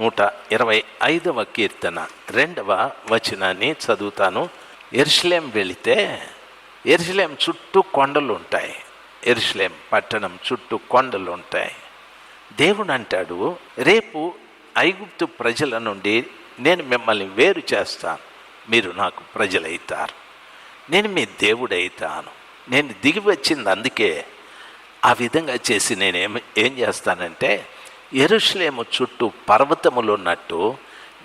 నూట ఇరవై ఐదవ కీర్తన రెండవ వచనాన్ని చదువుతాను. ఎరుసలేం వెళితే ఎరుసలేం చుట్టూ కొండలు ఉంటాయి. ఎరుసలేం పట్టణం చుట్టూ కొండలు ఉంటాయి. దేవుడు అంటాడు రేపు ఐగుప్తు ప్రజల నుండి నేను మిమ్మల్ని వేరు చేస్తాను. మీరు నాకు ప్రజలైతారు. నేను మీ దేవుడైతాను. నేను దిగి వచ్చింది అందుకే ఆ విధంగా చేసి నేను ఏం చేస్తానంటే ఎరుషులేము చుట్టూ పర్వతములు ఉన్నట్టు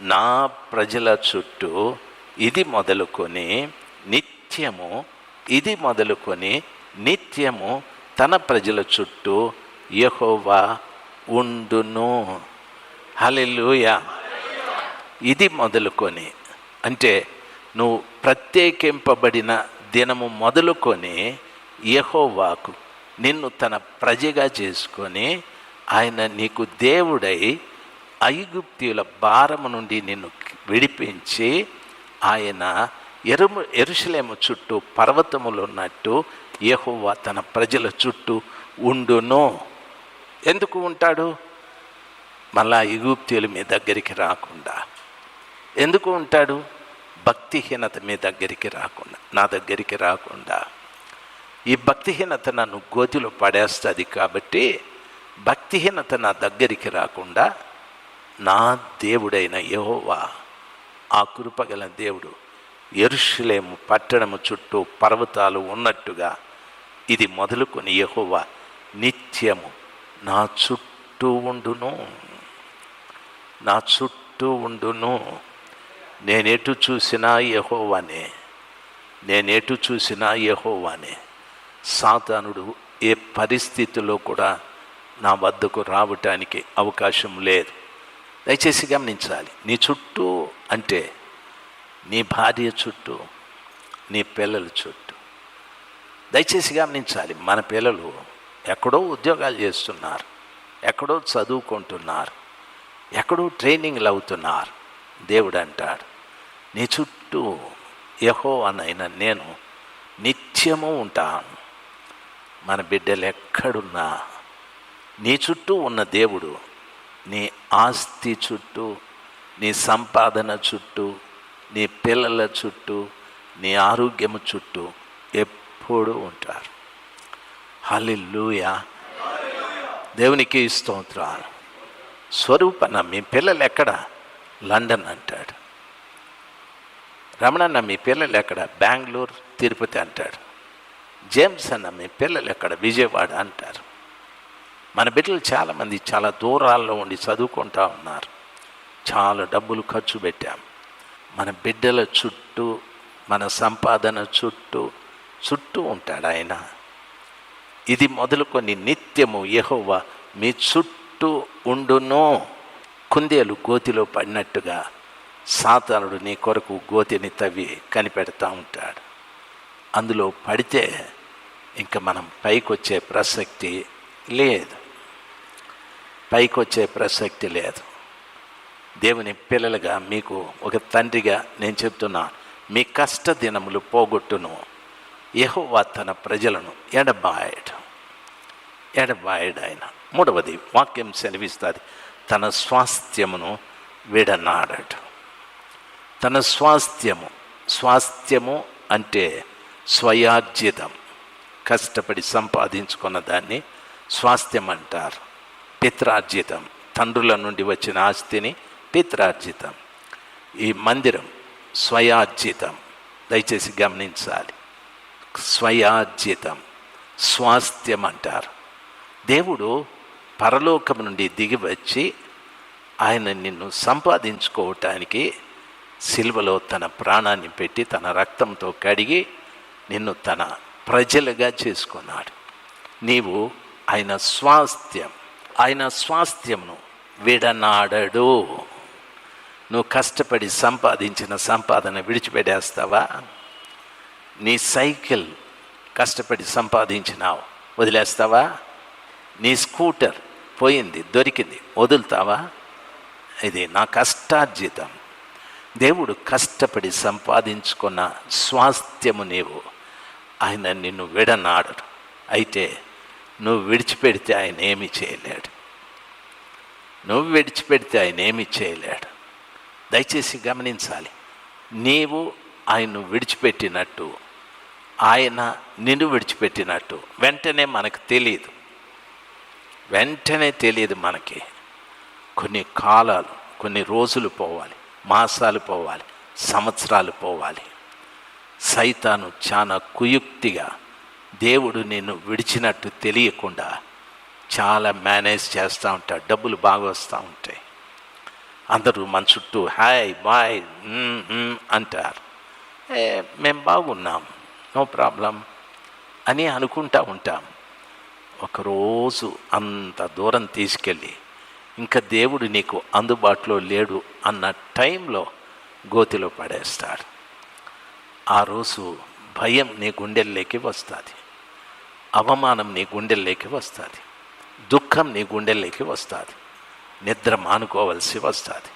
నా ప్రజల చుట్టూ ఇది మొదలుకొని నిత్యము ఇది మొదలుకొని నిత్యము తన ప్రజల చుట్టూ యహోవా ఉండును. హల్లెలూయా. ఇది మొదలుకొని అంటే నువ్వు ప్రత్యేకింపబడిన దినము మొదలుకొని యహోవాకు నిన్ను తన ప్రజగా చేసుకొని ఆయన నీకు దేవుడై ఐగుప్తియుల భారము నుండి నిన్ను విడిపించి ఆయన ఎరుము ఎరుసలేము చుట్టూ పర్వతములు ఉన్నట్టు యెహోవా తన ప్రజల చుట్టూ ఉండును. ఎందుకు ఉంటాడు? మళ్ళా ఐగుప్తీయులు మీ దగ్గరికి రాకుండా. ఎందుకు ఉంటాడు? భక్తిహీనత మీ దగ్గరికి రాకుండా నా దగ్గరికి రాకుండా. ఈ భక్తిహీనత నన్ను గోతిలో పడేస్తుంది కాబట్టి భక్తిహీనత నా దగ్గరికి రాకుండా నా దేవుడైన యహోవా ఆ కృపగల దేవుడు ఎరుషులేము పట్టణము చుట్టూ పర్వతాలు ఉన్నట్టుగా ఇది మొదలుకొని యహోవా నిత్యము నా చుట్టూ ఉండును. నా చుట్టూ ఉండును. నేనెటు చూసినా యహోవానే. నేనెటు చూసినా యహోవానే. సాతానుడు ఏ పరిస్థితిలో కూడా నా వద్దకు రావటానికి అవకాశం లేదు. దయచేసి గమనించాలి. నీ చుట్టూ అంటే నీ భార్య చుట్టూ నీ పిల్లల చుట్టూ. దయచేసి గమనించాలి. మన పిల్లలు ఎక్కడో ఉద్యోగాలు చేస్తున్నారు ఎక్కడో చదువుకుంటున్నారు ఎక్కడో ట్రైనింగ్లు అవుతున్నారు దేవుడు అంటాడు. నీ చుట్టూ యహో అనైనా నేను నిత్యము ఉంటాను. మన బిడ్డలు ఎక్కడున్నా నీ చుట్టూ ఉన్న దేవుడు నీ ఆస్తి చుట్టూ నీ సంపాదన చుట్టూ నీ పిల్లల చుట్టూ నీ ఆరోగ్యము చుట్టూ ఎప్పుడూ ఉంటారు. హల్లెలూయా. దేవునికి స్తోత్రాలు. స్వరూపన మీ పిల్లలు ఎక్కడ? లండన్ అంటాడు. రమణన్న మీ పిల్లలు ఎక్కడ? బెంగళూరు తిరుపతి అంటాడు. జేమ్స్ అన్న మీ పిల్లలు ఎక్కడ? విజయవాడ అంటారు. మన బిడ్డలు చాలామంది చాలా దూరాల్లో ఉండి చదువుకుంటా ఉన్నారు. చాలా డబ్బులు ఖర్చు పెట్టాం. మన బిడ్డల చుట్టూ మన సంపాదన చుట్టూ చుట్టూ ఉంటాడు ఆయన. ఇది మొదలుకొని నిత్యము యెహోవా మీ చుట్టూ ఉండును. కుందేలు గోతిలో పడినట్టుగా సాతానుడు నీ కొరకు గోతిని తవ్వి కనిపెడతా ఉంటాడు. అందులో పడితే ఇంకా మనం పైకొచ్చే ప్రసక్తి లేదు. పైకి వచ్చే ప్రసక్తి లేదు. దేవుని పిల్లలుగా మీకు ఒక తండ్రిగా నేను చెప్తున్నా మీ కష్ట దినములు పోగొట్టును. యహోవా తన ప్రజలను ఎడబాయడు ఎడబాయడు ఆయన మూడవది వాక్యం సెలవిస్తుంది తన స్వాస్థ్యమును విడనాడడు తన స్వాస్థ్యము స్వాస్థ్యము అంటే స్వయార్జితం. కష్టపడి సంపాదించుకున్న దాన్ని స్వాస్థ్యం అంటారు పిత్రార్జితం. తండ్రుల నుండి వచ్చిన ఆస్తిని పిత్రార్జితం. ఈ మందిరం స్వయార్జితం. దయచేసి గమనించాలి. స్వయార్జితం. స్వాస్థ్యం అంటారు దేవుడు పరలోకం నుండి దిగి వచ్చి ఆయన నిన్ను సంపాదించుకోవటానికి సిల్వలో తన ప్రాణాన్ని పెట్టి తన రక్తంతో కడిగి నిన్ను తన ప్రజలుగా చేసుకున్నాడు. నీవు ఆయన స్వాస్థ్యం. ఆయన స్వాస్థ్యమును విడనాడడు. నువ్వు కష్టపడి సంపాదించిన సంపాదన విడిచిపెట్టేస్తావా? నీ సైకిల్ కష్టపడి సంపాదించినావు. వదిలేస్తావా? నీ స్కూటర్ పోయింది దొరికింది వదులుతావా? ఇది నా కష్టార్జితం. దేవుడు కష్టపడి సంపాదించుకున్న స్వాస్థ్యము నీవు. ఆయన నిన్ను విడనాడడు. అయితే నువ్వు విడిచిపెడితే ఆయన ఏమి చేయలేడు. నువ్వు విడిచిపెడితే ఆయన ఏమి చేయలేడు. దయచేసి గమనించాలి. నీవు ఆయన్ను విడిచిపెట్టినట్టు ఆయన నిన్ను విడిచిపెట్టినట్టు వెంటనే మనకు తెలియదు. వెంటనే తెలియదు మనకి. కొన్ని కాలాలు కొన్ని రోజులు పోవాలి మాసాలు పోవాలి సంవత్సరాలు పోవాలి. సైతాను చాలా కుయుక్తిగా దేవుడు నిన్ను విడిచినట్టు తెలియకుండా చాలా మేనేజ్ చేస్తూ ఉంటాడు. డబ్బులు బాగా వస్తూ ఉంటాయి. అందరూ మన చుట్టూ హాయ్ బాయ్ అంటారు. ఏ మేము బాగున్నాం నో ప్రాబ్లం అని అనుకుంటా ఉంటాం. ఒకరోజు అంత దూరం తీసుకెళ్ళి ఇంకా దేవుడు నీకు అందుబాటులో లేడు అన్న టైంలో గోతిలో పడేస్తాడు. ఆ రోజు భయం నీ గుండెల్లోకి వస్తుంది. అవమానం నీ గుండెల్లోకి వస్తుంది. దుఃఖం నీ గుండెల్లోకి వస్తుంది. నిద్ర మానుకోవలసి వస్తుంది.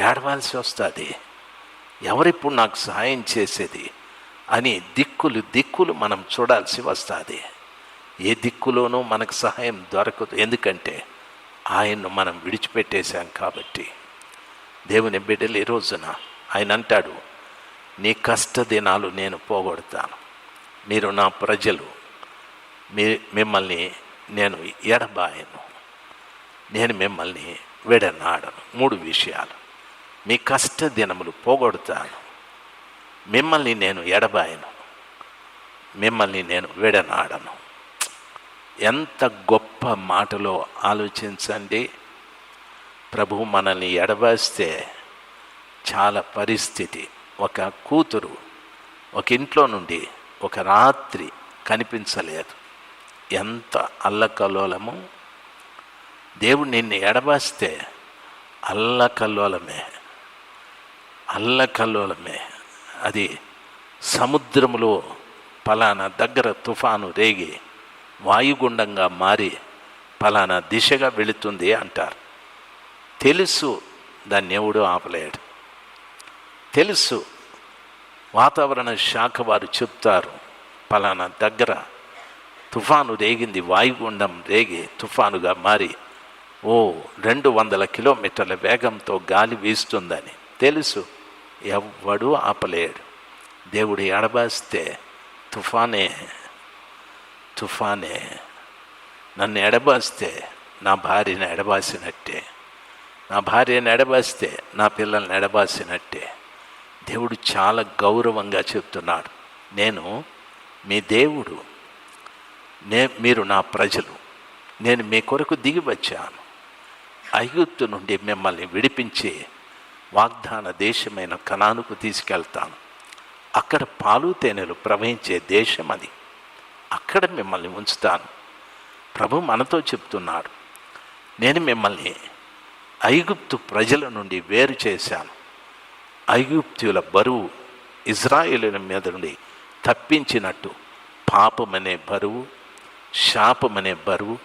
ఏడవలసి వస్తుంది. ఎవరిప్పుడు నాకు సహాయం చేసేది అని దిక్కులు దిక్కులు మనం చూడాల్సి వస్తుంది. ఏ దిక్కులోనూ మనకు సహాయం దొరకదు. ఎందుకంటే ఆయన్ను మనం విడిచిపెట్టేశాం కాబట్టి. దేవుని బిడ్డలు ఈ రోజున ఆయన అంటాడు నీ కష్ట దినాలు నేను పోగొడతాను. మీరు నా ప్రజలు మీ మిమ్మల్ని నేను ఎడబాయను. నేను మిమ్మల్ని విడనాడను. మూడు విషయాలు. మీ కష్ట దినములు పోగొడతాను. మిమ్మల్ని నేను ఎడబాయను. మిమ్మల్ని నేను విడనాడను. ఎంత గొప్ప మాటలో ఆలోచించండి. ప్రభు మనల్ని ఎడబాస్తే చాలా పరిస్థితి. ఒక కూతురు ఒక ఇంట్లో నుండి ఒక రాత్రి కనిపించలేదు. ఎంత అల్లకల్లోలము? దేవుడు నిన్ను ఎడబాస్తే అల్లకల్లోలమే. అల్లకల్లోలమే. అది సముద్రములో పలానా దగ్గర తుఫాను రేగి వాయుగుండంగా మారి పలానా దిశగా వెళుతుంది అంటారు. తెలుసు దాన్ని ఎవడూ ఆపలేడు. తెలుసు వాతావరణ శాఖ వారు చెప్తారు పలానా దగ్గర తుఫాను రేగింది వాయుగుండం రేగి తుఫానుగా మారి ఓ రెండు వందల కిలోమీటర్ల వేగంతో గాలి వీస్తుందని తెలుసు. ఎవ్వడూ ఆపలేడు. దేవుడు ఎడబాస్తే తుఫానే తుఫానే. నన్ను ఎడబాస్తే నా భార్యను ఎడబాసినట్టే. నా భార్యను ఎడబాస్తే నా పిల్లల్ని ఎడబాసినట్టే. దేవుడు చాలా గౌరవంగా చెప్తున్నాడు. నేను మీ దేవుడు. నే మీరు నా ప్రజలు. నేను మీ కొరకు దిగి వచ్చాను. ఐగుప్తు నుండి మిమ్మల్ని విడిపించి వాగ్దాన దేశమైన కణానుకు తీసుకెళ్తాను. అక్కడ పాలు తేనెలు ప్రవహించే దేశం అది. అక్కడ మిమ్మల్ని ఉంచుతాను. ప్రభు మనతో చెప్తున్నాడు. నేను మిమ్మల్ని ఐగుప్తు ప్రజల నుండి వేరు చేశాను. ఐగుప్తుల బరువు ఇజ్రాయేలుల మీద నుండి తప్పించినట్టు పాపమనే బరువు శాపమనే బరువు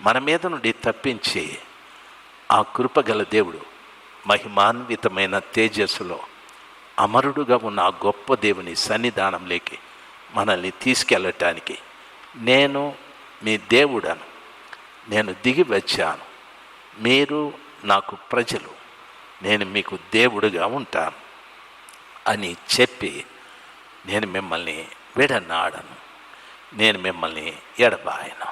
మన మీద నుండి తప్పించి ఆ కృపగల దేవుడు మహిమాన్వితమైన తేజస్సులో అమరుడుగా ఉన్న ఆ గొప్ప దేవుని సన్నిధానంలోకి మనల్ని తీసుకెళ్ళటానికి నేను మీ దేవుడను. నేను దిగి వచ్చాను. మీరు నాకు ప్రజలు. నేను మీకు దేవుడుగా ఉంటాను అని చెప్పి నేను మిమ్మల్ని విడనాడను. నేను మిమ్మల్ని ఎడబాయను